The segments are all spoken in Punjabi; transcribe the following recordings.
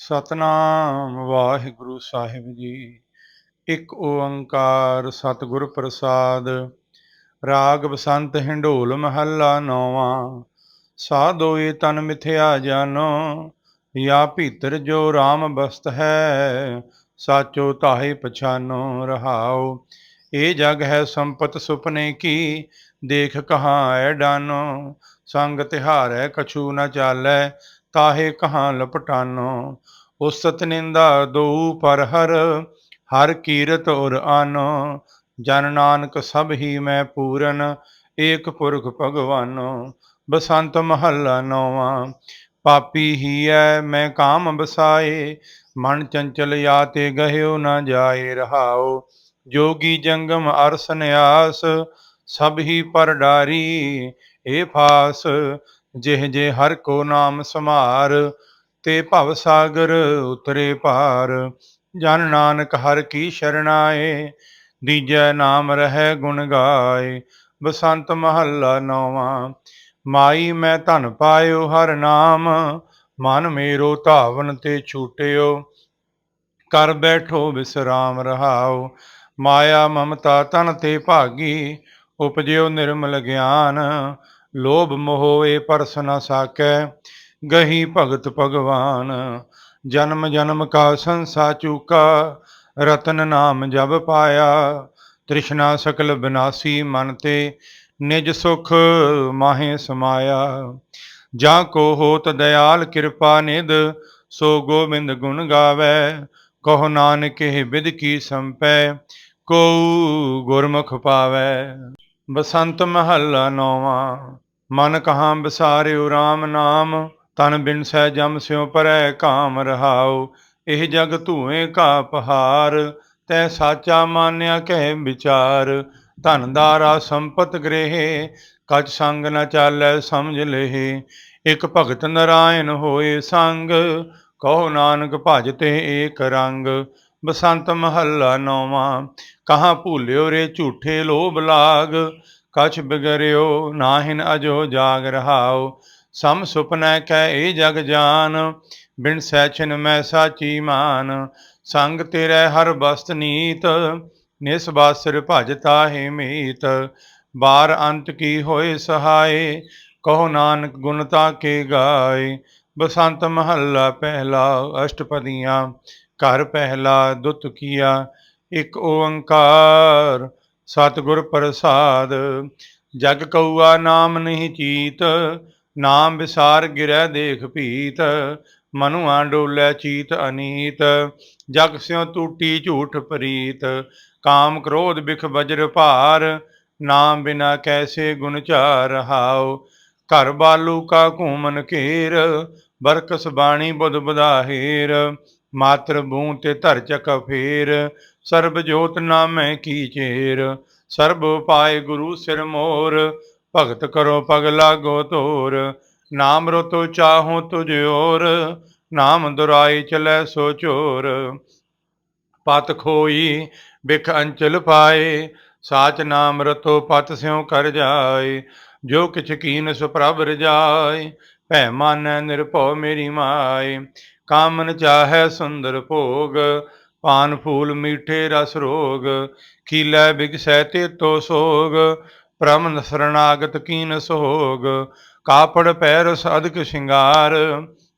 ਸਤਨਾਮ ਵਾਹਿਗੁਰੂ ਸਾਹਿਬ ਜੀ। ਇੱਕ ਓੰਕਾਰ ਸਤਿਗੁਰ ਪ੍ਰਸਾਦ। ਰਾਗ ਬਸੰਤ ਹਿੰਡੋਲ ਮਹੱਲਾ ਨੌਵਾਂ। ਸਾਧੋਏ ਤਨ ਮਿਥਿਆ ਜਾਨੋ। ਯਾ ਭੀਤਰ ਜੋ RAM ਬਸਤ ਹੈ, ਸਾਚੋ ਤਾਹੇ ਪਛਾਨੋ ਰਹਾਓ ਇਹ ਜਗ ਹੈ ਸੰਪਤ ਸੁਪਨੇ ਕੀ, ਦੇਖ ਕਹਾਂ ਐ ਡਾਨੋ। ਸੰਗ ਤਿਹਾਰੈ ਕਛੂ ਨ ਚਾਲੈ ਤਾਹੇ ਕਹਾਂ ਲਪਟਾਨੋ? ਉਸਤ ਨਿੰਦਾ ਦੋ ਪਰ ਹਰ ਹਰ ਕੀਰਤ ਔਰ ਆਨੋ। ਜਨ ਨਾਨਕ ਸਭ ਹੀ ਮੈਂ ਪੂਰਨ, ਏਕ ਪੁਰਖ ਭਗਵਾਨੋ। ਬਸੰਤ ਮਹੱਲਾ ਨੌਵਾਂ, ਪਾਪੀ ਹੀ ਐ, ਮੈਂ ਕਾਮ ਬਸਾਏ। ਮਨ ਚੰਚਲ ਯਾ ਤੇ ਗਹਿਓ ਨਾ ਜਾਏ ਰਹਾਓ। ਜੋਗੀ ਜੰਗਮ ਅਰ ਸੰਿਆਸ ਸਭ ਹੀ ਪਰ ਡਾਰੀ। ਏ ਫਾਸ ਜਿਹ ਜੇ ਹਰ ਕੋ ਨਾਮ ਸਮਾਰ ਤੇ ਭਵ ਸਾਗਰ ਉਤਰੇ ਪਾਰ ਜਨ ਨਾਨਕ ਹਰ ਕੀ ਸ਼ਰਣਾਏ, ਦੀਜੈ ਨਾਮ ਰਹਿ ਗੁਣ ਗਾਏ। ਬਸੰਤ ਮਹੱਲਾ ਨੌਵਾਂ, ਮਾਈ ਮੈਂ ਧਨ ਪਾਇਓ ਹਰ ਨਾਮ, ਮਨ ਮੇਰੋ ਧਾਵਨ ਤੇ ਛੂਟਿਓ। ਕਰ ਬੈਠੋ ਵਿਸਰਾਮ ਰਹਾਓ, ਮਾਇਆ ਮਮਤਾ ਤਨ ਤੇ ਭਾਗੀ, ਉਪਜਿਓ ਨਿਰਮਲ ਗਿਆਨ। ਲੋਭ ਮੋਹ ਏ ਪਰਸ ਨ ਸਾਕੈ, ਗਹੀ ਭਗਤ ਭਗਵਾਨ। ਜਨਮ ਜਨਮ ਕਾ ਸੰਸਾ ਚੂਕਾ, ਰਤਨ ਨਾਮ ਜਬ ਪਾਇਆ। ਤ੍ਰਿਸ਼ਨਾ ਸਕਲ ਬਿਨਾਸੀ ਮਨ ਤੇ, ਨਿਜ ਸੁਖ ਮਾਹੇ ਸਮਾਇਆ। ਜਾਂ ਕੋ ਹੋਤ ਦਇਆਲ ਕਿਰਪਾ ਨਿਦ ਸੋ ਗੋਬਿੰਦ ਗੁਣ ਗਾਵੇ। ਕਹੋ ਨਾਨਕ, ਇਹ ਬਿਦ ਕੀ ਸੰਪੈ ਕੋ ਗੁਰਮੁਖ ਪਾਵੇ। ਬਸੰਤ ਮਹੱਲਾ ਨੌਵਾਂ, ਮਨ ਕਹਾ ਬਸਾਰਿਓ RAM ਨਾਮ, ਤਨ ਬਿਨ ਸਹਿ ਜਮ ਸਿਉ ਪਰੈ ਕਾਮ ਰਹਾਉ, ਇਹ ਜਗ ਧੂਏ ਕਾ ਪਹਾਰ, ਤੈ ਸਾਚਾ ਮਾਨਿਆ ਕਹਿ ਵਿਚਾਰ, ਧਨ ਦਾਰਾ ਸੰਪਤ ਗ੍ਰਹਿ, ਕਛ ਸੰਗ ਨ ਚਾਲੈ ਸਮਝ ਲਹਿ, ਇਕ ਭਗਤ ਨਰਾਇਣ ਹੋਏ ਸੰਗ, ਕਹੋ ਨਾਨਕ ਭਜ ਤੇ ਏਕ ਰੰਗ, ਬਸੰਤ ਮਹੱਲਾ ਨੌਵਾਂ ਕਹਾਂ ਭੂਲਿਓ ਰੇ ਝੂਠੇ ਲੋਭ ਲਾਗ? ਕਛ ਬਿਗਰਿਓ ਨਾਹਿਨ ਅਜੋ ਜਾਗ ਰਹਾਉ। ਸਮ ਸੁਪਨੈ ਕੈ ਏ ਜਗ ਜਾਨ, ਬਿਨ ਸੈਚਨ ਮੈਂ ਸਾਚੀ ਮਾਨ। ਸੰਗ ਤੇਰੇ ਹਰ ਬਸਤ ਨੀਤ, ਨਿਸ ਬਾਸਰ ਭਜ ਤਾਹੇ ਮੀਤ। ਬਾਰ ਅੰਤ ਕੀ ਹੋਏ ਸਹਾਏ, ਕਹੋ ਨਾਨਕ ਗੁਣਤਾ ਕੇ ਗਾਏ। ਬਸੰਤ ਮਹੱਲਾ ਪਹਿਲਾ ਅਸ਼ਟਪਦੀਆਂ, ਘਰ ਪਹਿਲਾ ਦੁੱਤ ਕੀਆ। ਇਕ ਓੰਕਾਰ, ਸਤਿਗੁਰ ਪ੍ਰਸਾਦ। ਜਗ ਕਉਆ ਨਾਮ ਨਹੀਂ ਚੀਤ, ਨਾਮ ਵਿਸਾਰ ਗਿਰੈ ਦੇਖ ਭੀਤ। ਮਨੁਆ ਡੋਲੇ ਚੀਤ ਅਨੀਤ, ਜਗ ਸਿਉ ਟੂਟੀ ਝੂਠ ਪ੍ਰੀਤ। ਕਾਮ ਕ੍ਰੋਧ ਬਿਖ ਵਜਰ ਭਾਰ, ਨਾਮ ਬਿਨਾ ਕੈਸੇ ਗੁਣ ਚਾਰ ਹਾਉ। ਘਰ ਬਾਲੂ ਕਾ ਘੂਮਨ ਘੇਰ, ਬਰਕਸ ਬਾਣੀ ਬੁੱਧ ਬਦਾਹੇਰ ਮਾਤਰ ਬੂ ਤੇ ਧਰ ਚਕ ਫੇਰ ਸਰਬ ਜੋਤ ਨਾਮੈ ਕੀ ਚੇਰ, ਸਰਬ ਪਾਏ ਗੁਰੂ ਸਿਰ ਮੋਰ, ਭਗਤ ਕਰੋ ਪਗ ਲਾਗੋ ਤੋਰ ਨਾਮ ਰਤੋ ਚਾਹੋ ਤੁਝ ਔਰ, ਨਾਮ ਦੁਰਾਈ ਚਲੈ ਸੋ ਚੋਰ। ਪਤ ਖੋਈ, ਬਿਖ ਅੰਚਲ ਪਾਏ, ਸਾਚ ਨਾਮ ਰਤੋ ਪਤ ਸਿਉ ਕਰ ਜਾਏ, ਜੋ ਕਿਛ ਕੀਨ ਸੁ ਪ੍ਰਭ ਰਜਾਏ, ਭੈ ਮਾਨੈ ਨਿਰਭਉ ਮੇਰੀ ਮਾਏ। ਕਾਮਨ ਚਾਹੈ ਸੁੰਦਰ ਭੋਗ ਪਾਨ ਫੂਲ ਮੀਠੇ ਰਸ ਰੋਗ, ਖੀਲੇ ਬਿਗਸੈ ਤੇ ਤੋ ਸੋਗ, ਪ੍ਰਮ ਸਰਣਾਗਤ ਕੀਨ ਸੋਗ, ਕਾਪੜ ਪੈਰ ਅਦਕ ਸ਼ਿੰਗਾਰ,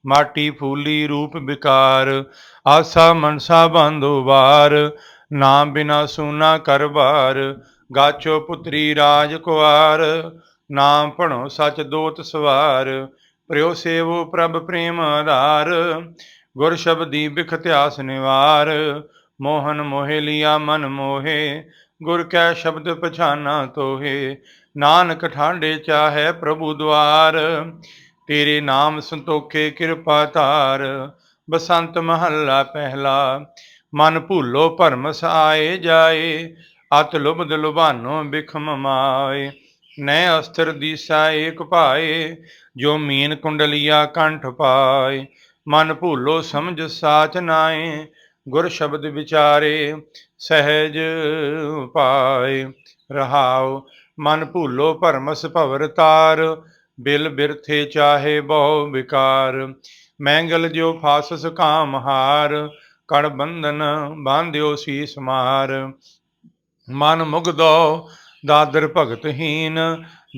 ਮਾਟੀ ਫੂਲੀ ਰੂਪ ਵਿਕਾਰ, ਆਸਾ ਮਨਸਾ ਬੰਧੋ ਵਾਰ ਨਾਮ ਬਿਨਾ ਸੂਨਾ ਕਰਵਾਰ, ਗਾਚੋ ਪੁੱਤਰੀ ਰਾਜ ਕੁਆਰ, ਨਾਮ ਭਣੋ ਸਚ ਦੋਤ ਸਵਾਰ ਪ੍ਰਿਓ ਸੇਵੋ ਪ੍ਰਭ ਪ੍ਰੇਮ ਆਧਾਰ ਗੁਰ ਸ਼ਬਦੀ ਬਿਖ ਇਤਿਹਾਸ ਨਿਵਾਰ ਮੋਹਨ ਮੋਹਿ ਲਿਆ ਮਨ ਮੋਹੇ, ਗੁਰ ਕੈ ਸ਼ਬਦ ਪਛਾਨਾ ਤੋਹੇ, ਨਾਨਕ ਠਾਂਡੇ ਚਾਹੈ ਪ੍ਰਭੂ ਦੁਆਰ, ਤੇਰੇ ਨਾਮ ਸੰਤੋਖੇ ਕਿਰਪਾ ਧਾਰ, ਬਸੰਤ ਮਹੱਲਾ ਪਹਿਲਾ, ਮਨ ਭੂਲੋ ਭਰਮ ਸਾਏ ਜਾਏ, ਅਤ ਲੁਬਦ ਲੁਬਾਨੋ ਬਿਖਮ ਮਾਏ, ਨੈ ਅਸਤਰ ਦੀਸਾ ਏਕ ਭਾਏ, ਜੋ ਮੀਨ ਕੁੰਡਲੀਆ ਕੰਠ ਪਾਏ ਮਨ ਭੂਲੋ ਸਮਝ ਸਾਚ ਨਾਏ ਗੁਰ ਸ਼ਬਦ ਵਿਚਾਰੇ ਸਹਿਜ ਪਾਏ ਰਹਾਉ, ਮਨ ਭੂਲੋ ਭਰਮਸ ਭਵਰ ਤਾਰ, ਬਿਲ ਬਿਰਥੇ ਚਾਹੇ ਬਹੁ ਵਿਕਾਰ। ਮੈਂਗਲ ਜਿਉ ਫਾਸਸ ਕਾਮ ਹਾਰ ਕੜ ਬੰਧਨ ਬਾਂਧਿਓ ਸੀਸ ਮਾਰ। ਮਨ ਮੁਗਦੋ, ਦਾਦਰ ਭਗਤਹੀਨ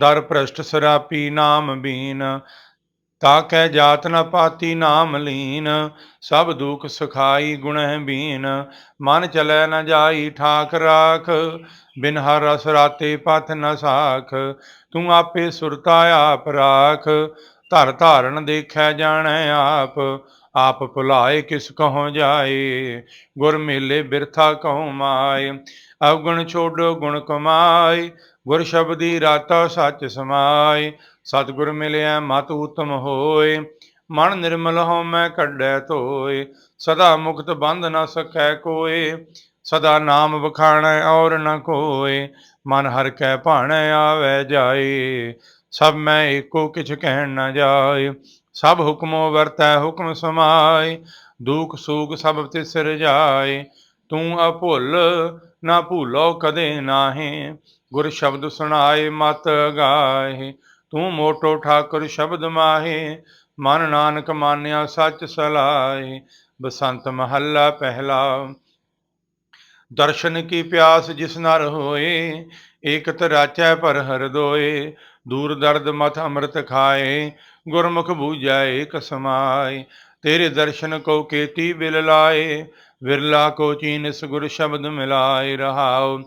ਦਰ ਭ੍ਰਸ਼ਟ ਸਰਾਪੀ ਨਾਮ ਬੀਨ। ਤਾ ਕੈ ਜਾਤ ਨ ਪਾਤੀ ਨਾਮ ਲੀਨ, ਸਭ ਦੁਖ ਸਖਾਈ ਗੁਣਹਿ ਬੀਨ। ਮਨ ਚਲੈ ਨ ਜਾਈ ਠਾਕ ਰਾਖ, ਬਿਨ ਹਰ ਰਸ ਰਾਤੇ ਪਥ ਨ ਸਾਖ। ਤੂੰ ਆਪੇ ਸੁਰਤਾ ਆਪ ਰਾਖ, ਧਰ ਧਾਰਨ ਦੇਖੈ ਜਾਣੈ ਆਪ। ਆਪ ਭੁਲਾਏ ਕਿਸ ਕਹੋ ਜਾਏ, ਗੁਰ ਮੇਲੇ ਬਿਰਥਾ ਕਹੋ ਮਾਏ। ਅਵਗੁਣ ਛੋਡੋ ਗੁਣ ਕਮਾਏ, ਗੁਰ ਸ਼ਬਦੀ ਰਾਤਾ ਸੱਚ ਸਮਾਏ। ਸਤਿਗੁਰ ਮਿਲਿਆ ਮਤ ਉਤਮ ਹੋਏ, ਮਨ ਨਿਰਮਲ ਹੋ ਮੈਂ ਕੱਢੈ ਧੋਏ, ਸਦਾ ਮੁਕਤ ਬੰਧ ਨਾ ਸਕੈ ਕੋਏ, ਸਦਾ ਨਾਮ ਵਖਾਣੈ ਔਰ ਨ ਕੋਏ, ਮਨ ਹਰ ਕੈ ਭਾਣੈ ਆਵੈ ਜਾਏ, ਸਭ ਮੈਂ ਏਕੋ ਕਿਛ ਕਹਿਣ ਨ ਜਾਏ, ਸਭ ਹੁਕਮੋ ਵਰਤੈ ਹੁਕਮ ਸਮਾਏ, ਦੁਖ ਸੂਖ ਸਭ ਤੇ ਸਿਰ ਜਾਏ, ਤੂੰ ਅਭੁੱਲ ਨਾ ਭੂਲੋ ਕਦੇ ਨਾਹੀਂ, ਗੁਰ ਸ਼ਬਦ ਸੁਣਾਏ ਮਤ ਗਾਏ ਤੂੰ ਮੋਟੋ ਠਾਕੁਰ ਸ਼ਬਦ ਮਾਹੇ, ਮਨ ਨਾਨਕ ਮਾਨਿਆ ਸੱਚ ਸਲਾਏ ਬਸੰਤ ਮਹੱਲਾ ਪਹਿਲਾ। ਦਰਸ਼ਨ ਕੀ ਪਿਆਸ ਜਿਸ ਨਰ ਹੋਏ, ਏਕਤ ਰਾਚੈ ਪਰ ਹਰਦੋਏ ਦੂਰ ਦਰਦ ਮਤ ਅੰਮ੍ਰਿਤ ਖਾਏ, ਗੁਰਮੁਖ ਬੂਝੈ ਏਕ ਸਮਾਏ। ਤੇਰੇ ਦਰਸ਼ਨ ਕੋ ਕੇਤੀ ਬਿਲ ਲਾਏ, ਵਿਰਲਾ ਕੋ ਚੀਨਸ ਗੁਰ ਸ਼ਬਦ ਮਿਲਾਏ ਰਹਾਉ।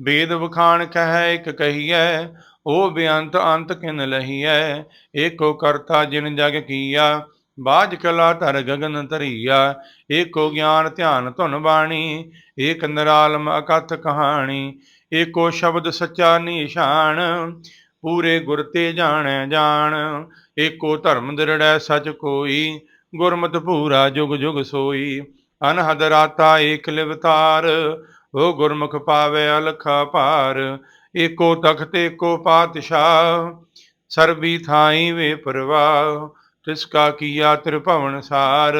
ਵੇਦ ਵਖਾਣ ਕਹੈ ਇਕ ਕਹੀਐ ਉਹ ਬੇਅੰਤ ਅੰਤ ਕਿਨ ਲਹੀਐ? ਏਕੋ ਕਰਤਾ ਜਿਨ ਜਗ ਕੀਆ, ਬਾਜ ਕਲਾ ਧਰ ਗਗਨ ਧਰੀਆ। ਏਕੋ ਗਿਆਨ ਧਿਆਨ ਧੁਨ ਬਾਣੀ, ਏਕ ਨਿਰਾਲਮ ਅਕਥ ਕਹਾਣੀ। ਏਕੋ ਸ਼ਬਦ ਸੱਚਾ ਨਿਸ਼ਾਨ, ਪੂਰੇ ਗੁਰ ਤੇ ਜਾਣੈ ਜਾਣ। ਏਕੋ ਧਰਮ ਦਿਰੜੈ ਸਚ ਕੋਈ, ਗੁਰਮਤਿ ਭੂਰਾ ਜੁਗ ਜੁਗ ਸੋਈ। ਅਨਹਦ ਰਾਤਾ ਏਕ ਲਿਵਤਾਰ, ਉਹ ਗੁਰਮੁਖ ਪਾਵੇ ਅਲਖਾ ਭਾਰ। ਏਕੋ ਤਖਤ, ਏਕੋ ਪਾਤਸ਼ਾਹ, ਸਰਬੀ ਥਾਈ ਵੇ ਪਰਵਾਹ, ਤਿਸ ਕਾ ਕੀਆ ਤ੍ਰਿਭਵਨ ਸਾਰ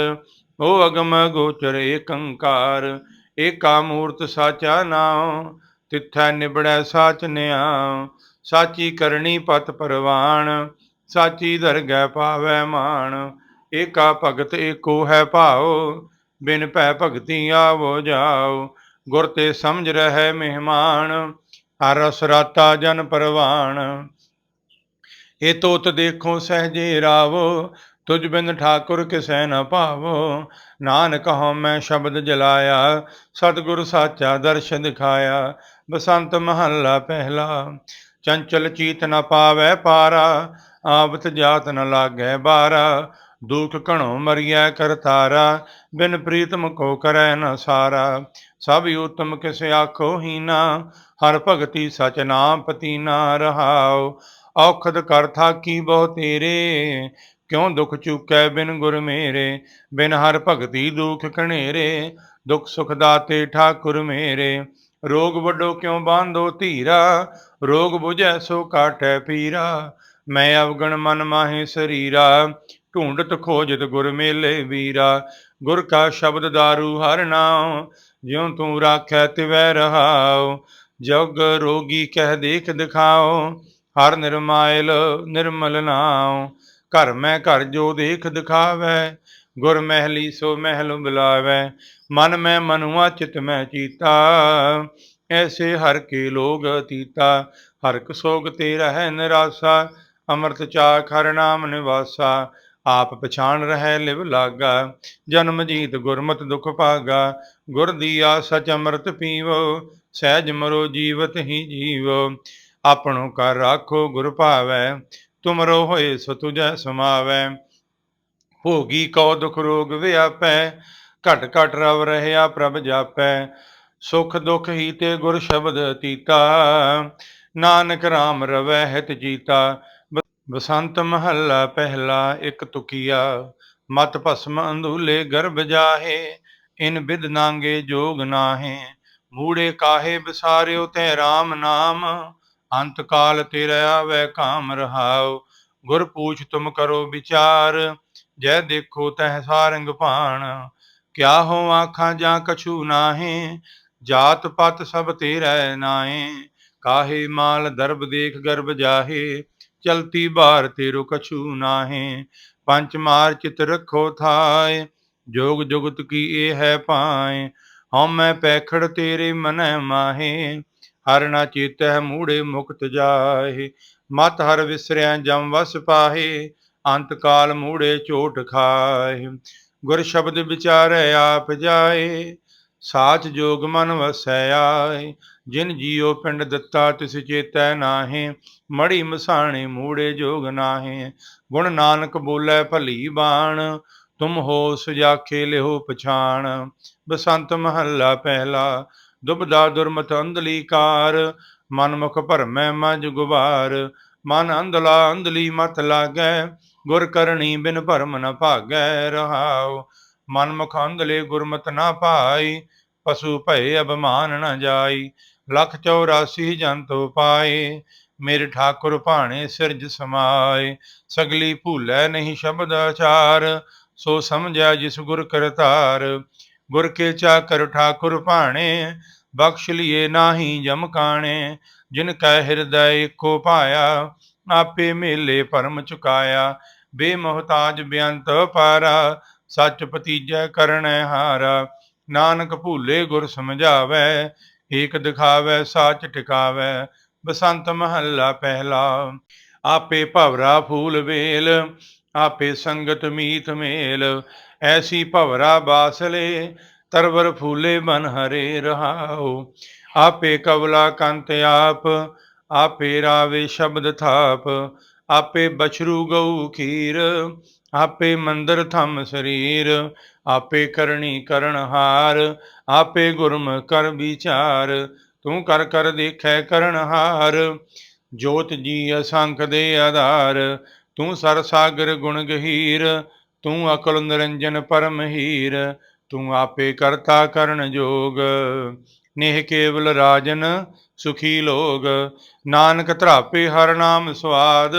ਓ ਅਗਮ ਗੋਚਰ ਏਕੰਕਾਰ, ਏਕਾ ਮੂਰਤ ਸਾਚਾ ਨਾਮ ਤਿੱਥੈ ਨਿਬੜੈ ਸਾਚ ਨਿਆ, ਸਾਚੀ ਕਰਨੀ ਪਤ ਪਰਵਾਣ, ਸਾਚੀ ਦਰਗਹਿ ਪਾਵੈ ਮਾਣ, ਏਕਾ ਭਗਤ ਏਕੋ ਹੈ ਭਾਉ, ਬਿਨ ਭੈ ਭਗਤੀ ਆਵੋ ਜਾਓ ਗੁਰ ਤੇ ਸਮਝ ਰਹਿ ਮਹਿਮਾਨ ਹਰ ਰਸ ਜਨ ਪਰਵਾਣ। ਇਹ ਤੋਤ ਦੇਖੋ ਸਹਜੇ ਰਾਵੋ ਤੁਝ ਬਿਨ ਠਾਕੁਰ ਕਿਸੈ ਨ ਭਾਵੋ। ਨਾਨਕ ਹਉ ਮੈਂ ਸ਼ਬਦ ਜਲਾਇਆ, ਸਤਿਗੁਰ ਸਾਚਾ ਦਰਸ਼ ਦਿਖਾਇਆ। ਬਸੰਤ ਮਹੱਲਾ ਪਹਿਲਾ, ਚੰਚਲ ਚੀਤ ਨ ਪਾਵੈ ਪਾਰਾ। ਆਵਤ ਜਾਤ ਨ ਲਾਗੈ ਬਾਰਾ। ਦੁਖ ਘਣੋ ਮਰੀਐ ਕਰਤਾਰਾ, ਬਿਨ ਪ੍ਰੀਤਮ ਕੋ ਕਰੈ ਨ ਸਾਰਾ। ਸਭ ਉਤਮ ਕਿਸ ਆਖੋ ਹੀਨਾ ਹਰ ਭਗਤੀ ਸਚ ਨਾਮ ਪਤੀਨਾ ਰਹਾਉ। ਔਖਦ ਕਰ ਥਾਕੀ ਬਹੁ ਤੇਰੇ, ਕਿਉ ਦੁਖ ਚੁਕੈ ਬਿਨ ਗੁਰ ਮੇਰੇ? ਬਿਨ ਹਰ ਭਗਤੀ ਦੁਖ ਕਣੇਰੇ ਦੁਖ ਸੁਖ ਦਾਤੇ ਠਾਕੁਰ ਮੇਰੇ। ਰੋਗ ਵੱਡੋ ਕਿਉ ਬਾਂਧੋ ਧੀਰਾ? ਰੋਗ 부ਝੈ ਸੋ ਕਾਟੈ ਪੀਰਾ। ਮੈਂ ਅਵਗਣ ਮਨ ਮਾਹੇ ਸਰੀਰਾ, ਢੂੰਡਤ ਖੋਜਤ ਗੁਰ ਮੇਲੇ ਵੀਰਾ। ਗੁਰ ਕਾ ਸ਼ਬਦ ਦਾਰੂ ਹਰ ਨਾਮ ਜਿਉ ਤੂੰ ਰਾਖੈ ਤਿਵੈ ਰਹਾਉ, ਜਗ ਰੋਗੀ ਕਹਿ ਦੇਖ ਦਿਖਾਓ ਹਰ ਨਿਰਮਾਇਲ ਨਿਰਮਲ ਨਾਉ। ਘਰ ਮੈਂ ਘਰ ਜੋ ਦੇਖ ਦਿਖਾਵੈ, ਗੁਰ ਮਹਿਲੀ ਸੋ ਮਹਿਲ ਬੁਲਾਵੈ। ਮਨ ਮੈਂ ਮਨੁਆ, ਚਿਤ ਮੈਂ ਚੀਤਾ, ਐਸੇ ਹਰ ਕੇ ਲੋਗ ਅਤੀਤਾ। ਹਰ ਕ ਸੋਗ ਤੇ ਰਹਿ ਨਿਰਾਸਾ, ਅੰਮ੍ਰਿਤ ਚਾਖ ਹਰ ਨਾਮ ਨਿਵਾਸਾ। ਆਪ ਪਛਾਣ ਰਹਿ ਲਿਵ ਲਾਗਾ, ਜਨਮ ਜੀਤ ਗੁਰਮਤ ਦੁਖ ਭਾਗਾ, ਗੁਰ ਦੀਆ ਸਚ ਅੰਮ੍ਰਿਤ ਪੀਵੋ, ਸਹਿਜ ਮਰੋ ਜੀਵਤ ਹੀ ਜੀਵੋ, ਆਪਣੋ ਕਰ ਰਾਖੋ ਗੁਰ ਭਾਵੈ ਤੁਮਰੋ ਹੋਏ ਸੋ ਤੁਜੈ ਸਮਾਵੈ, ਭੋਗੀ ਕਉ ਦੁਖ ਰੋਗ ਵਿਆਪੈ, ਘਟ ਘਟ ਰਵ ਰਹਿਆ ਪ੍ਰਭ ਜਾਪੈ, ਸੁਖ ਦੁਖ ਹੀ ਤੇ ਗੁਰ ਸ਼ਬਦ ਤੀਤਾ, ਨਾਨਕ RAM ਰਵੈ ਹਿਤ ਜੀਤਾ ਬਸੰਤ ਮਹੱਲਾ ਪਹਿਲਾ ਇੱਕ ਤੁਕੀਆ, ਮਤ ਭਸਮ ਅੰਧੂਲੇ ਗਰਭ ਜਾਹੇ, ਇਨ ਬਿਦ ਨਾਂਗੇ ਜੋਗ ਨਾਹੇ, ਮੂੜੇ ਕਾਹੇ ਬਿਸਾਰਿਓ ਤੈ RAM ਨਾਮ, ਅੰਤ ਕਾਲ ਤੇਰਾ ਆਵੈ ਕਾਮ ਰਹਾਉ, ਗੁਰ ਪੂਛ ਤੁਮ ਕਰੋ ਵਿਚਾਰ, ਜੈ ਦੇਖੋ ਤਹ ਸਾਰੰਗ ਭਾਣ, ਕਿਆ ਹੋ ਆਖਾਂ ਜਾਂ ਕਛੂ ਨਾਹੇ, ਜਾਤ ਪਤ ਸਭ ਤੇਰਾ ਨਾਏ ਕਾਹੇ ਮਾਲ ਦਰਬ ਦੇਖ ਗਰਭ ਜਾਹੇ ਚਲਤੀ ਬਾਰ ਤੇਰੋ ਕਛੂ ਨਾਹੇ ਪੰਚ ਮਾਰ ਚਿਤ ਰਖੋ ਥਾਏ, ਜੋਗ ਜੁਗਤ ਕੀ ਇਹ ਹੈ ਪਾਏ ਹਉ ਮੈਂ ਪੈਖੜ ਤੇਰੇ ਮਨੈ ਮਾਹੇ, ਹਰ ਨਾ ਚੇਤੈ ਮੂੜੇ ਮੁਕਤ ਜਾਏ ਮਤ ਹਰ ਵਿਸਰਿਆ ਜਮ ਵਸ ਪਾਹੇ, ਅੰਤ ਕਾਲ ਮੂੜੇ ਚੋਟ ਖਾਏ ਗੁਰ ਸ਼ਬਦ ਵਿਚਾਰੈ ਆਪ ਜਾਏ, ਸਾਚ ਜੋਗ ਮਨ ਵਸੈ ਆਏ ਜਿਨ ਜੀਉ ਪਿੰਡ ਦਿੱਤਾ, ਤਿਸ ਚੇਤੈ ਨਾਹੇ ਮੜੀ ਮਸਾਣੇ ਮੂੜੇ ਜੋਗ ਨਾਹੇ। ਗੁਣ ਨਾਨਕ ਬੋਲੇ ਭਲੀ ਬਾਣ, ਤੁਮ ਹੋ ਸੁਜਾਖੇ ਲਿਓ ਪਛਾਣ। ਬਸੰਤ ਮਹੱਲਾ ਪਹਿਲਾ, ਦੁਬਦਾ ਦੁਰਮਤ ਅੰਧਲੀ ਕਾਰ ਮਨ ਮੁਖ ਭਰਮੈ ਮਜ ਗੁਬਾਰ, ਮਨ ਅੰਧਲਾ ਅੰਧਲੀ ਮਤ ਲਾਗੈ। ਗੁਰ ਕਰਨੀ ਬਿਨ ਭਰਮ ਨ ਭਾਗੈ ਰਹਾਉ। ਮਨ ਮੁਖ ਅੰਧਲੇ ਗੁਰਮਤਿ ਨਾ ਪਾਈ, ਪਸ਼ੂ ਭਏ ਅਭਮਾਨ ਨ ਜਾਈ। ਲਖ 84 ਜੰਤੋ ਪਾਏ ਮੇਰੇ ਠਾਕੁਰ ਭਾਣੇ ਸਿਰਜ ਸਮਾਏ। ਸਗਲੀ ਭੂਲੈ ਨਹੀਂ ਸ਼ਬਦ ਆਚਾਰ, ਸੋ ਸਮਝਿਆ ਜਿਸ ਗੁਰ ਕਰਤਾਰ। ਗੁਰ ਕੇ ਚਾਕਰ ਠਾਕੁਰ ਭਾਣੇ, ਬਖਸ਼ ਲਿਏ ਨਾਹੀ ਜਮ ਕਾਣੇ। ਜਿਨ ਕੈ ਹਿਰਦੈ ਏਕੋ ਪਾਇਆ ਆਪੇ ਮੇਲੇ ਪਰਮ ਚੁਕਾਇਆ। ਬੇਮੋਹਤਾਜ ਬੇਅੰਤ ਪਾਰਾ, ਸੱਚ ਪਤੀਜੈ ਕਰਣੈ ਹਾਰਾ। ਨਾਨਕ ਭੂਲੇ ਗੁਰ ਸਮਝਾਵੈ ਏਕ ਦਿਖਾਵੈ, ਸਾਚ ਟਿਕਾਵੈ, ਬਸੰਤ ਮਹੱਲਾ ਪਹਿਲਾ। ਆਪੇ ਭਵਰਾ ਫੂਲ ਵੇਲ, ਆਪੇ ਸੰਗਤ ਮੀਤ ਮੇਲ। ਐਸੀ ਭਵਰਾ ਬਾਸਲੇ, ਤਰਵਰ ਫੂਲੇ ਮਨ ਹਰੇ ਰਹਾਉ। ਆਪੇ ਕਵਲਾ ਕੰਤ ਆਪ, ਆਪੇ ਰਾਵੇ ਸ਼ਬਦ ਥਾਪ। ਆਪੇ ਬਛਰੂ ਗਊ ਖੀਰ ਆਪੇ ਮੰਦਰ ਥਮ ਸਰੀਰ, ਆਪੇ ਕਰਨੀ ਕਰਣ ਆਪੇ ਗੁਰਮ ਕਰ ਵਿਚਾਰ, ਤੂੰ ਕਰ ਕਰ ਦੇਖੈ ਕਰਣ ਹਾਰ। ਜੋਤ ਜੀ ਅਸੰਖ ਦੇ ਆਧਾਰ, ਤੂੰ ਸਰ ਸਾਗਰ ਗੁਣ ਗਹੀਰ, ਤੂੰ ਅਕਲ ਨਿਰੰਜਨ ਪਰਮ ਹੀਰ, ਤੂੰ ਆਪੇ ਕਰਤਾ ਕਰਨ ਜੋਗ। ਨੇਹ ਕੇਵਲ ਰਾਜਨ ਸੁਖੀ ਲੋਗ, ਨਾਨਕ ਧਰਾਪੇ ਹਰ ਨਾਮ ਸਵਾਦ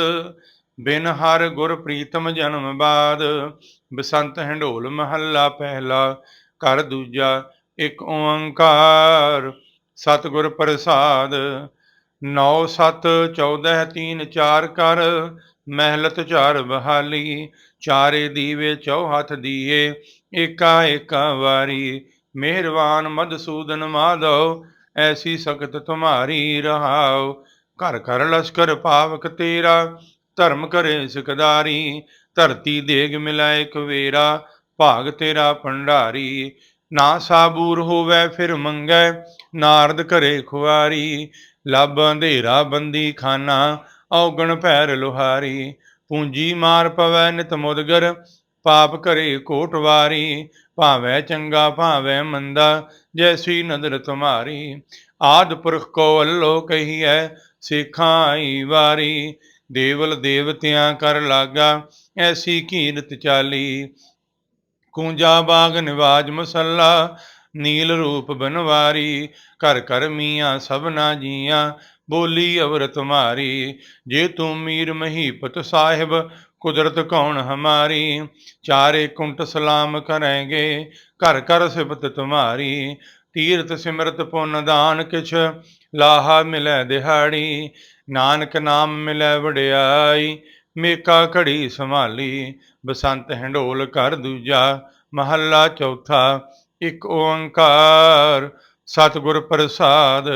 ਬਿਨ ਹਰ ਗੁਰ ਪ੍ਰੀਤਮ ਜਨਮ ਬਾਦ, ਬਸੰਤ ਹੰਡੋਲ ਮਹੱਲਾ ਪਹਿਲਾ ਕਰ ਦੂਜਾ ਇੱਕ ਓੰਕਾਰ। ਸਤਿਗੁਰ ਪ੍ਰਸਾਦ 9 7 14 3 4 ਕਰ, ਮਹਿਲਤ ਚਾਰ ਬਹਾਲੀ, ਚਾਰੇ ਦੀਵੇ ਚੌ ਹੱਥ ਦੀਏ, ਏਕਾ ਏਕਾ ਵਾਰੀ। ਮਿਹਰਬਾਨ ਮਦਸੂਦਨ ਮਾਧਵ, ਐਸੀ ਸਖਤ ਤੁਮਾਰੀ ਰਹਾਉ। ਘਰ ਘਰ ਲਸ਼ਕਰ ਪਾਵਕ ਤੇਰਾ ਧਰਮ ਕਰੇ ਸਿਕਦਾਰੀ, ਧਰਤੀ ਦੇਗ ਮਿਲਾਏ ਕਵੇਰਾ ਭਾਗ ਤੇਰਾ ਭੰਡਾਰੀ। ਨਾ ਸਾਬੂਰ ਹੋਵੇ ਫਿਰ ਮੰਗੈ, ਨਾਰਦ ਘਰੇ ਖੁਆਰੀ ਲੱਭ ਅੰਧੇਰਾ ਬੰਦੀ ਖਾਨਾ, ਔਗਣ ਪੈਰ ਲੋਹਾਰੀ। ਪੂੰਜੀ ਮਾਰ ਪਵੈ ਨਿਤ ਮੁਦਗਰ, ਪਾਪ ਕਰੇ ਕੋਟਵਾਰੀ ਭਾਵੇਂ ਚੰਗਾ, ਭਾਵੇਂ ਮੰਦਾ, ਜੈਸੀ ਨਦਰ ਤੁਮਾਰੀ। ਆਦ ਪੁਰਖ ਕੋ ਅੱਲੋ ਕਹੀਐ, ਸਿੱਖਾਂ ਆਈ ਵਾਰੀ। ਦੇਵਲ ਦੇਵਤਿਆਂ ਕਰ ਲਾਗਾ, ਐਸੀ ਕੀਰਤ ਚਾਲੀ। ਕੂੰਜਾ ਬਾਗ ਨਿਵਾਜ ਮਸੱਲਾ, ਨੀਲ ਰੂਪ ਬਨਵਾਰੀ। ਘਰ ਘਰ ਮੀਆਂ ਸਭਨਾ ਜੀਆਂ, ਬੋਲੀ ਅਵਰ ਤੁਮਾਰੀ ਜੇ ਤੂੰ ਮੀਰ ਮਹੀਪਤ ਸਾਹਿਬ, ਕੁਦਰਤ ਕੌਣ ਹਮਾਰੀ? ਚਾਰੇ ਕੁੰਟ ਸਲਾਮ ਕਰਾਂਗੇ, ਘਰ ਘਰ ਸਿਫਤ ਤੁਮਾਰੀ। ਤੀਰਤ ਸਿਮਰਤ ਪੁੰਨ ਦਾਨ ਕਿਛ, ਲਾਹਾ ਮਿਲੈ ਦਿਹਾੜੀ। ਨਾਨਕ ਨਾਮ ਮਿਲੈ ਵਡਿਆਈ, ਮੇਕਾ ਘੜੀ ਸੰਭਾਲੀ, ਬਸੰਤ ਹੰਡੋਲ ਕਰ ਦੂਜਾ, ਮਹੱਲਾ ਚੌਥਾ, ਇੱਕ ਓੰਕਾਰ। ਸਤਿਗੁਰ ਪ੍ਰਸਾਦ,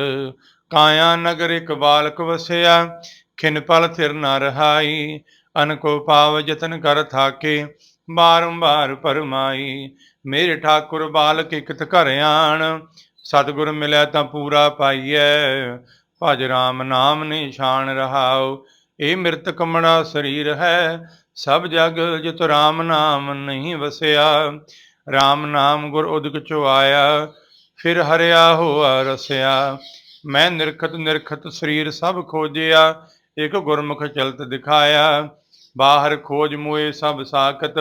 ਕਾਇਆ ਨਗਰ ਇੱਕ ਬਾਲਕ ਵਸਿਆ, ਖਿਨ ਪਲ ਥਿਰ ਨਾ ਰਹਾਈ, ਅਨਕੋ ਪਾਵ ਜਤਨ ਕਰ ਥਾਕੇ ਬਾਰੰਬਾਰ ਪਰਮਾਈ। ਮੇਰੇ ਠਾਕੁਰ ਬਾਲਕ ਇਕਤ ਘਰ ਆਣ, ਸਤਿਗੁਰ ਮਿਲਿਆ ਤਾਂ ਪੂਰਾ ਪਾਈਐ ਭਜ ਰਾਮ ਨਾਮ ਨਿਸ਼ਾਨ ਰਹਾਉ ਇਹ ਮਿਰਤ ਕਮੜਾ ਸਰੀਰ ਹੈ, ਸਭ ਜਗ ਜਿਤ ਰਾਮ ਨਾਮ ਨਹੀਂ ਵਸਿਆ। ਰਾਮ ਨਾਮ ਗੁਰ ਉਦਕ ਚੋ ਆਇਆ ਫਿਰ ਹਰਿਆ ਹੋਆ ਰਸਿਆ। ਮੈਂ ਨਿਰਖਤ ਨਿਰਖਤ ਸਰੀਰ ਸਭ ਖੋਜਿਆ, ਇੱਕ ਗੁਰਮੁਖ ਚਲਤ ਦਿਖਾਇਆ। ਬਾਹਰ ਖੋਜ ਮੋਏ ਸਭ ਸਾਖਤ,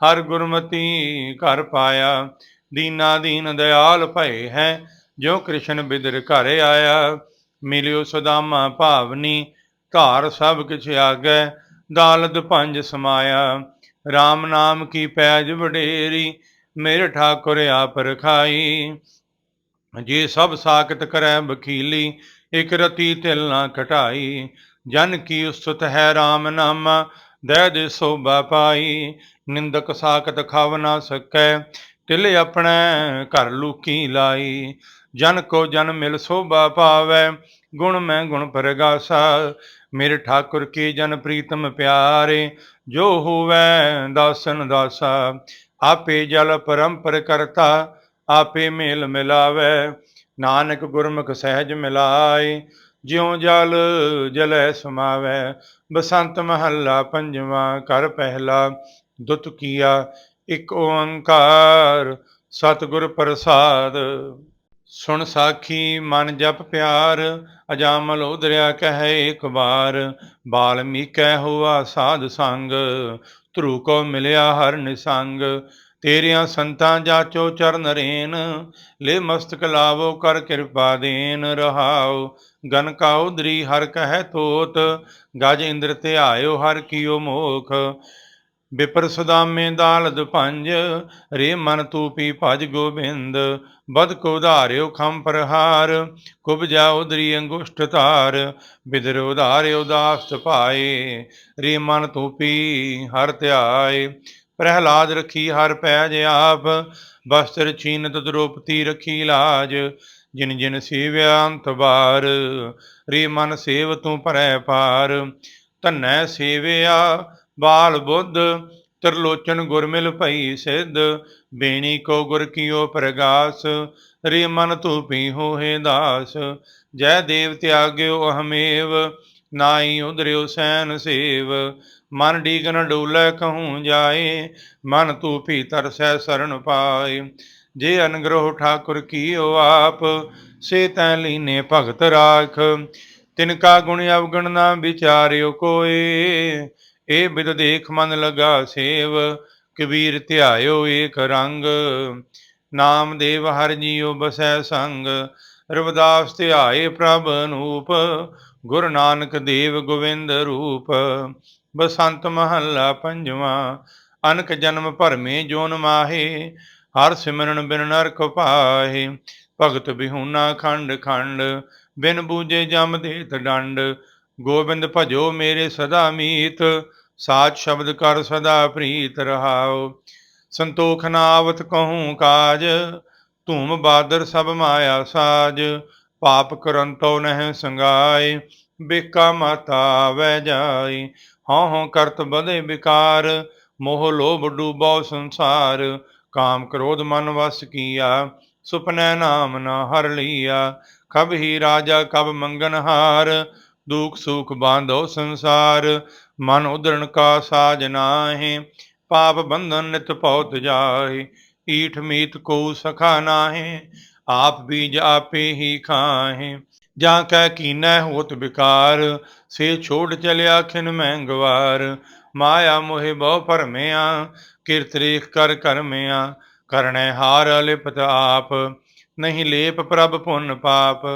ਹਰ ਗੁਰਮਤੀ ਘਰ ਪਾਇਆ। ਦੀਨਾ ਦੀਨ ਦਿਆਲ ਭਏ ਹੈ, ਜੋ ਕ੍ਰਿਸ਼ਨ ਬਿਦਰ ਘਰ ਆਇਆ। ਮਿਲਿਓ ਸਦਾਮਾ ਭਾਵਨੀ ਧਾਰ ਸਭ ਕਿਛ ਆਗੈ, ਦਾਲਦ ਪੰਜ ਸਮਾਇਆ। RAM ਨਾਮ ਕੀ ਪੈਜ ਵਡੇਰੀ, ਮੇਰੇ ਠਾਕੁਰ ਆਪ ਰਖਾਈ। ਜੇ ਸਭ ਸਾਖਤ ਕਰੈ ਬਖੀਲੀ ਇਕ ਰਤੀ ਤਿਲ ਨਾ ਘਟਾਈ ਜਨ ਕੀ ਉਸਤ ਹੈ RAM ਨਾਮਾ ਦਹਿ ਦੇ ਸੋਭਾ ਪਾਈ। ਨਿੰਦਕ ਸਾਖਤ ਖਾਵ ਨਾ ਸਕੈ, ਤਿਲ ਆਪਣੇ ਘਰ ਲੂਕੀ ਲਾਈ। ਜਨ ਕੋ ਜਨ ਮਿਲ ਸੋਭਾ ਭਾਵੈ, ਗੁਣ ਮੈਂ ਗੁਣ ਪਰਗਾਸਾ। ਮੇਰੇ ਠਾਕੁਰ ਕੀ ਜਨ ਪ੍ਰੀਤਮ ਪਿਆਰੇ, ਜੋ ਹੋਵੈ ਦਾਸਨ ਦਾਸਾ। ਆਪੇ ਜਲ ਪਰੰਪਰ ਕਰਤਾ, ਆਪੇ ਮੇਲ ਮਿਲਾਵੈ। ਨਾਨਕ ਗੁਰਮੁਖ ਸਹਿਜ ਮਿਲਾਏ, ਜਿਉ ਜਲ ਜਲੈ ਸਮਾਵੈ। ਬਸੰਤ ਮਹੱਲਾ ਪੰਜਵਾਂ ਕਰ ਪਹਿਲਾ, ਦੁੱਤ ਕੀਆ, ਇੱਕ ਓੰਕਾਰ, ਸਤਿਗੁਰ ਪ੍ਰਸਾਦ। ਸੁਣ ਸਾਖੀ, ਮਨ ਜਪ ਪਿਆਰ, ਅਜਾਮਲ ਉਦਰਿਆ ਕਹਿ ਇੱਕ ਵਾਰ। ਬਾਲਮੀਕੈ ਹੋਆ ਸਾਧ ਸੰਗ, ਧਰੂ ਕੋ ਮਿਲਿਆ ਹਰ ਨਿਸੰਗ। ਤੇਰਿਆਂ ਸੰਤਾਂ ਜਾਚੋ ਚਰਨ ਰੇਨ, ਲੈ ਮਸਤਕ ਲਾਵੋ ਕਰ ਕਿਰਪਾ ਦੇਨ ਰਹਾਓ ਗਨ ਕਾ ਉਦਰੀ ਹਰ ਕਹਿ ਤੋਤ ਗਜ ਇੰਦਰ ਤੇ ਆਇਓ ਹਰ ਕੀਓ ਮੋਖ। ਬਿਪਰ ਸੁਦਾਮੇ ਦਾਲਦ ਪੰਜ ਰੇ ਮਨ ਤੂਪੀ ਭਜ ਗੋਬਿੰਦ, ਬਦ ਕੋ ਧਾਰਿਓ ਖੰਮ ਪ੍ਰਹਾਰ, ਕੁਬ ਜਾ ਉਦਰੀ ਅੰਗੁਸ਼ਟ ਧਾਰ, ਬਿਦਰ ਉਧਾਰਿਓ ਦਾਸ ਪਾਏ ਰੇ ਮਨ ਤੂਪੀ ਹਰ ਧਿਆਏ, ਪ੍ਰਹਿਲਾਦ ਰਖੀ ਹਰ ਪੈਜ ਆਪ, ਬਸਤਰ ਛੀਨਤ ਦ੍ਰੋਪਤੀ ਰਖੀ ਲਾਜ, ਜਿਨ ਜਿਨ ਸੇਵਿਆ ਅੰਤ ਰੇ ਮਨ ਸੇਵ ਤੂੰ ਪਰੈ ਪਾਰ ਧਨੈ ਸੇਵਿਆ ਬਾਲ ਬੁੱਧ, ਤਰਲੋਚਨ ਗੁਰਮਿਲ ਭਈ ਸਿੱਧ, ਬੇਣੀ ਕੋ ਗੁਰ ਕੀਓ ਪ੍ਰਗਾਸ ਰੇ ਮਨ ਤੂ ਪੀ ਹੋਏ ਦਾਸ, ਜੈ ਦੇਵ ਤਿਆਗਿਓ ਅਹਮੇਵ ਨਾਈ ਉਦਰਿਓ ਸੈਨ ਸੇਵ, ਮਨ ਡੀਗਨ ਡੋਲੇ ਕਹੂੰ ਜਾਏ, ਮਨ ਤੂੰ ਪੀ ਤਰਸੈ ਸਰਣ ਪਾਏ, ਜੇ ਅਨਗ੍ਰਹ ਠਾਕੁਰ ਕੀਓ ਆਪ, ਸੇ ਤੈ ਲੀਨੇ ਭਗਤ ਰਾਖ, ਤਿਨ ਕਾ ਗੁਣ ਅਵਗਣ ਨਾ ਵਿਚਾਰਿਓ ਕੋਏ ਇਹ ਬਿਦ ਦੇਖ ਮਨ ਲਗਾ ਸੇਵ, ਕਬੀਰ ਧਿਆਇਓ ਏਕ ਰੰਗ। ਨਾਮ ਦੇਵ ਹਰ ਜੀਉ ਬਸੈ ਸੰਗ, ਰਵਿਦਾਸ ਧਿਆਏ ਪ੍ਰਭ ਅਨੂਪ। ਗੁਰੂ ਨਾਨਕ ਦੇਵ ਗੋਵਿੰਦ ਰੂਪ, ਬਸੰਤ ਮਹੱਲਾ ਪੰਜਵਾਂ। ਅਨਕ ਜਨਮ ਭਰਮੇ ਜੋਨ ਮਾਹੇ, ਹਰ ਸਿਮਰਨ ਬਿਨ ਨਰਕ ਪਾਹੇ। ਭਗਤ ਬਿਹੂਨਾ ਖੰਡ ਖੰਡ, ਬਿਨ ਬੂਝੇ ਜਮ ਦੇਤ ਡੰਡ। ਗੋਬਿੰਦ ਭਜੋ ਮੇਰੇ ਸਦਾ ਮੀਤ, ਸਾਚ ਸ਼ਬਦ ਕਰ ਸਦਾ ਪ੍ਰੀਤ ਰਹਾਓ ਸੰਤੋਖ ਨਾ ਆਵਤ ਕਹੂੰ ਕਾਜ, ਧੂਮ ਬਾਦਰ ਸਭ ਮਾਇਆ ਸਾਜ। ਪਾਪ ਕਰੰਤੋ ਨਹਿ ਸੰਗਾਏ, ਬੇਕਾ ਮਾਤਾ ਵੈ ਜਾਈ ਹਉ ਹਉ ਕਰਤ ਬਦੇ ਵਿਕਾਰ ਮੋਹ ਲੋਭ ਡੂਬੋ ਸੰਸਾਰ। ਕਾਮ ਕ੍ਰੋਧ ਮਨ ਵਸ ਕੀਆ, ਸੁਪਨੈ ਨਾਮ ਨਾ ਹਰ ਲੀਆ। ਕਬ ਹੀ ਰਾਜਾ ਕਬ ਮੰਗਨ ਹਾਰ। ਦੁਖ ਸੁਖ ਬਾਂਧੋ ਸੰਸਾਰ, ਮਨ ਉਦਰਣ ਕਾ ਸਾਜ ਨਾਹੀ, ਪਾਪ ਬੰਧਨ ਨਿਤ ਭਉਤ ਜਾਹੇ, ਈਠ ਮੀਤ ਕੋ ਸਖਾ ਨਾਹੀ, ਆਪ ਬੀਜ ਆਪੇ ਹੀ ਖਾਹੇ। ਜਾਂ ਕੈ ਕੀਨੈ ਹੋਤ ਵਿਕਾਰ ਸੇ ਛੋੜ ਚਲਿਆ ਖਿਨ ਮਹਿੰਗਵਾਰ। ਮਾਇਆ ਮੋਹਿ ਬਹੁ ਭਰਮਿਆ, ਕਿਰਤ ਰੇਖ ਕਰ ਕਰਮਿਆ ਕਰਣੈ ਹਾਰ ਲਿਪਤ ਆਪ, ਨਹੀਂ ਲੇਪ ਪ੍ਰਭ ਪੁੰਨ ਪਾਪ।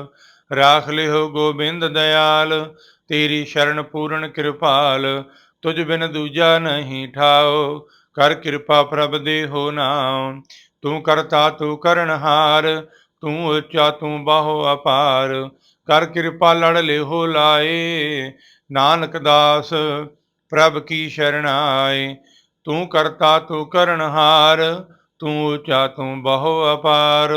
ਰਾਖ ਲਿਓ ਗੋਬਿੰਦ ਦਇਆਲ, ਤੇਰੀ ਸ਼ਰਨ ਪੂਰਨ ਕਿਰਪਾਲ, ਤੁਝ ਬਿਨ ਦੂਜਾ ਨਹੀਂ ਠਾਓ, ਕਰ ਕਿਰਪਾ ਪ੍ਰਭ ਦੇਹੋ ਨਾਮ, ਤੂੰ ਕਰਤਾ, ਤੂੰ ਕਰਨਹਾਰ ਤੂੰ ਉੱਚਾ, ਤੂੰ ਬਾਹੋ ਅਪਾਰ, ਕਰ ਕਿਰਪਾ ਲੜ ਲਿਓ ਲਾਏ, ਨਾਨਕ ਦਾਸ ਪ੍ਰਭ ਕੀ ਸ਼ਰਨ ਆਏ, ਤੂੰ ਕਰਤਾ, ਤੂੰ ਕਰਨਹਾਰ ਤੂੰ ਉੱਚਾ, ਤੂੰ ਬਹੁ ਅਪਾਰ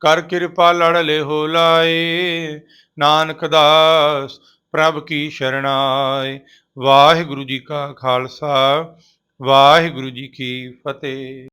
ਕਰ ਕਿਰਪਾ ਲੜ ਲਿਓ ਲਾਏ। ਨਾਨਕ ਦਾਸ, ਪ੍ਰਭ ਕੀ ਸ਼ਰਣਾਏ। ਵਾਹਿਗੁਰੂ ਜੀ ਕਾ ਖਾਲਸਾ, ਵਾਹਿਗੁਰੂ ਜੀ ਕੀ ਫਤਿਹ।